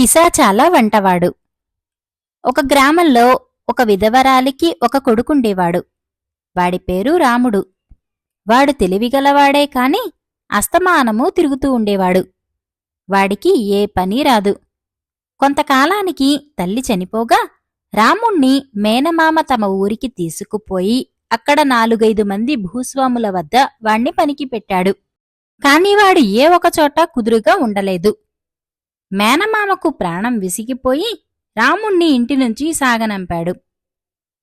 పిశాచాల వంటవాడు. ఒక గ్రామంలో ఒక విధవరాలికి ఒక కొడుకుండేవాడు. వాడి పేరు రాముడు. వాడు తెలివిగలవాడే కాని అస్తమానము తిరుగుతూ ఉండేవాడు. వాడికి ఏ పని రాదు. కొంతకాలానికి తల్లి చనిపోగా రాముణ్ణి మేనమామ తమ ఊరికి తీసుకుపోయి అక్కడ నాలుగైదు మంది భూస్వాముల వద్ద వాణ్ణి పనికి పెట్టాడు కాని వాడు ఏ ఒకచోట కుదురుగా ఉండలేదు. మేనమామకు ప్రాణం విసిగిపోయి రాముణ్ణి ఇంటి నుంచి సాగనంపాడు.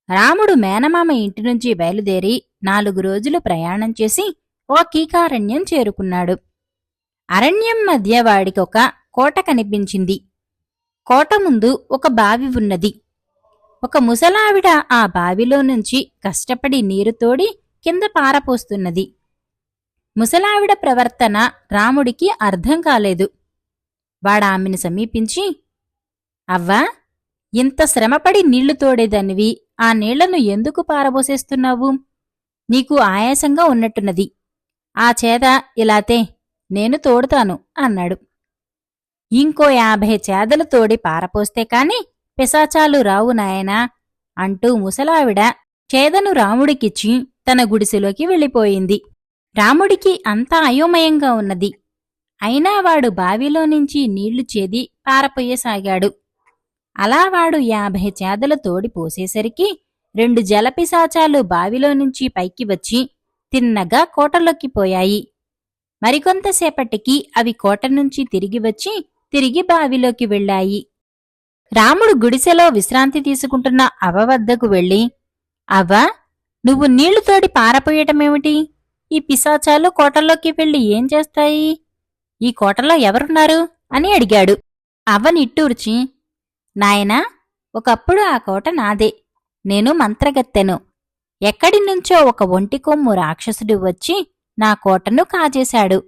రాముడు మేనమామ ఇంటి నుంచి బయలుదేరి నాలుగు రోజులు ప్రయాణం చేసి ఓ కీకారణ్యం చేరుకున్నాడు. అరణ్యం మధ్య వాడికొక కోట కనిపించింది. కోట ముందు ఒక బావి ఉన్నది. ఒక ముసలావిడ ఆ బావిలో నుంచి కష్టపడి నీరు తోడి కింద పారపోస్తున్నది. ముసలావిడ ప్రవర్తన రాముడికి అర్థం కాలేదు. వాడామెను సమీపించి అవ్వా ఇంత శ్రమపడి నీళ్ళు తోడేదానివి ఆ నీళ్ళను ఎందుకు పారబోసేస్తున్నావు? నీకు ఆయాసంగా ఉన్నట్టున్నది. ఆ చేద ఇలాతే నేను తోడుతాను అన్నాడు. ఇంకో యాభై చేదలు తోడి పారపోస్తే కాని పిశాచాలు రావు నాయనా అంటూ ముసలావిడ చేదను రాముడికిచ్చి తన గుడిసెలోకి వెళ్ళిపోయింది. రాముడికి అంతా అయోమయంగా ఉన్నది. అయినా వాడు బావిలో నుంచి నీళ్ళు చేది పారపోయసాగాడు. అలా వాడు యాభై చేదలు తోడి పోసేసరికి రెండు జలపిశాచాలు బావిలో నుంచి పైకి వచ్చి తిన్నగా కోటలోకి పోయాయి. మరికొంతసేపటికి అవి కోట నుంచి తిరిగి వచ్చి తిరిగి బావిలోకి వెళ్ళాయి. రాముడు గుడిసెలో విశ్రాంతి తీసుకుంటున్న అవ వద్దకు వెళ్ళి అవ్వ నువ్వు నీళ్ళు తోడి పారపోయటమేమిటి? ఈ పిశాచాలు కోటలోకి వెళ్ళి ఏం చేస్తాయి? ఈ కోటలో ఎవరున్నారు? అని అడిగాడు. అవ్వ నిట్టూర్చి నాయనా ఒకప్పుడు ఆ కోట నాదే. నేను మంత్రగత్తెను. ఎక్కడి నుంచో ఒక ఒంటి కొమ్ము రాక్షసుడు వచ్చి నా కోటను కాజేశాడు.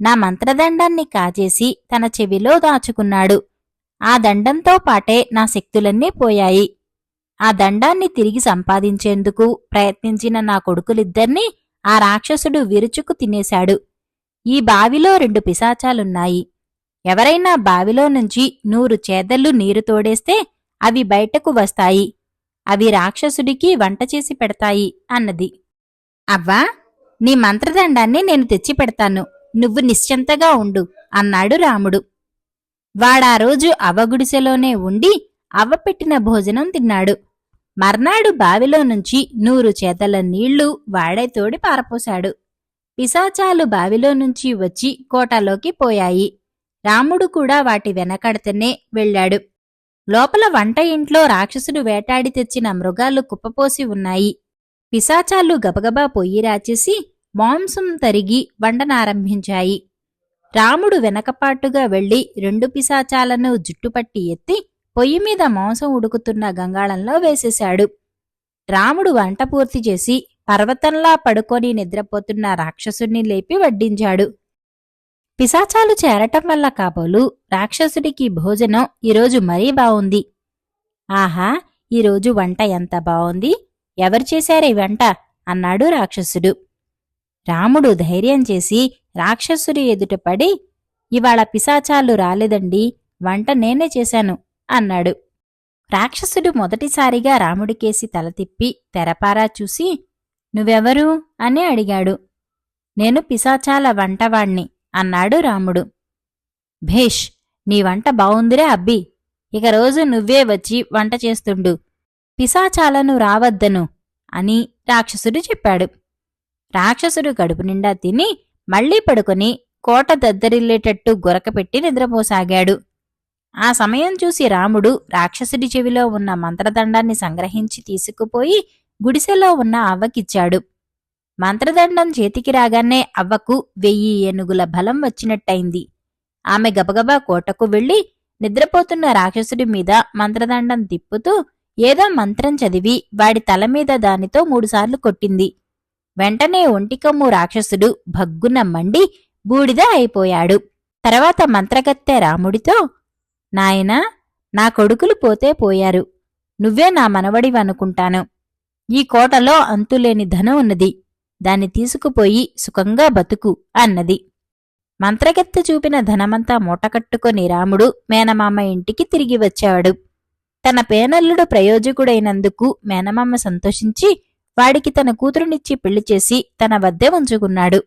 నా మంత్రదండాన్ని కాజేసి తన చెవిలో దాచుకున్నాడు. ఆ దండంతో పాటే నా శక్తులన్నీ పోయాయి. ఆ దండాన్ని తిరిగి సంపాదించేందుకు ప్రయత్నించిన నా కొడుకులిద్దర్నీ ఆ రాక్షసుడు విరుచుకు తినేశాడు. ఈ బావిలో రెండు పిశాచాలున్నాయి. ఎవరైనా బావిలో నుంచి నూరు చేదళ్ళు నీరు తోడేస్తే అవి బయటకు వస్తాయి. అవి రాక్షసుడికి వంట చేసి పెడతాయి అన్నది. అవ్వా నీ మంత్రదండాన్ని నేను తెచ్చి పెడతాను. నువ్వు నిశ్చింతగా ఉండు అన్నాడు రాముడు. వాడా రోజు అవగుడిసెలోనే ఉండి అవ్వ పెట్టిన భోజనం తిన్నాడు. మర్నాడు బావిలో నుంచి నూరు చేతల నీళ్ళు వాడే తోడి పారపోశాడు. పిశాచాలు బావిలో నుంచి వచ్చి కోటలోకి పోయాయి. రాముడు కూడా వాటి వెనకడితేనే వెళ్ళాడు. లోపల వంట ఇంట్లో రాక్షసుడు వేటాడి తెచ్చిన మృగాలు కుప్పపోసి ఉన్నాయి. పిశాచాలు గబగబా పొయ్యి రాచేసి మాంసం తరిగి వండనారంభించాయి. రాముడు వెనకపాటుగా వెళ్ళి రెండు పిశాచాలను జుట్టుపట్టి ఎత్తి పొయ్యి మీద మాంసం ఉడుకుతున్న గంగాళంలో వేసేశాడు. రాముడు వంట పూర్తి చేసి పర్వతంలా పడుకొని నిద్రపోతున్న రాక్షసుణ్ణి లేపి వడ్డించాడు. పిశాచాలు చేరటం వల్ల కాబోలు రాక్షసుడికి భోజనం ఈరోజు మరీ బావుంది. ఆహా ఈరోజు వంట ఎంత బావుంది? ఎవరు చేశారే వంట? అన్నాడు రాక్షసుడు. రాముడు ధైర్యం చేసి రాక్షసుడి ఎదుట పడి ఇవాళ పిశాచాలు రాలేదండి వంట నేనే చేశాను అన్నాడు. రాక్షసుడు మొదటిసారిగా రాముడికేసి తల తిప్పి తెరపారా చూసి నువ్వెవరు? అని అడిగాడు. నేను పిశాచాల వంటవాణ్ణి అన్నాడు రాముడు. భేష్ నీ వంట బావుందిరే అబ్బి. ఇక రోజు నువ్వే వచ్చి వంట చేస్తుండు. పిశాచాలను రావద్దను అని రాక్షసుడు చెప్పాడు. రాక్షసుడు కడుపు నిండా తిని మళ్ళీ పడుకొని కోట దద్దరిల్లేటట్టు గొరకపెట్టి నిద్రపోసాగాడు. ఆ సమయం చూసి రాముడు రాక్షసుడి చెవిలో ఉన్న మంత్రదండాన్ని సంగ్రహించి తీసుకుపోయి గుడిసెలో ఉన్న అవ్వకిచ్చాడు. మంత్రదండం చేతికి రాగానే అవ్వకు వెయ్యి ఏనుగుల బలం వచ్చినట్టయింది. ఆమె గబగబా కోటకు వెళ్ళి నిద్రపోతున్న రాక్షసుడి మీద మంత్రదండం తిప్పుతూ ఏదో మంత్రం చదివి వాడి తల మీద దానితో మూడుసార్లు కొట్టింది. వెంటనే ఒంటికమ్ము రాక్షసుడు భగ్గున మండి బూడిద అయిపోయాడు. తర్వాత మంత్రగత్తె రాముడితో నాయనా నా కొడుకులు పోతే పోయారు. నువ్వే నా మనవడివనుకుంటాను. ఈ కోటలో అంతులేని ధనం ఉన్నది. దాన్ని తీసుకుపోయి సుఖంగా బతుకు అన్నది. మంత్రగత్తె చూపిన ధనమంతా మూటకట్టుకొని రాముడు మేనమామ ఇంటికి తిరిగి వచ్చాడు. తన పేనల్లుడు ప్రయోజకుడైనందుకు మేనమామ సంతోషించి వాడికి తన కూతురునిచ్చి పెళ్ళి చేసి తన వద్దే ఉంచుకున్నాడు.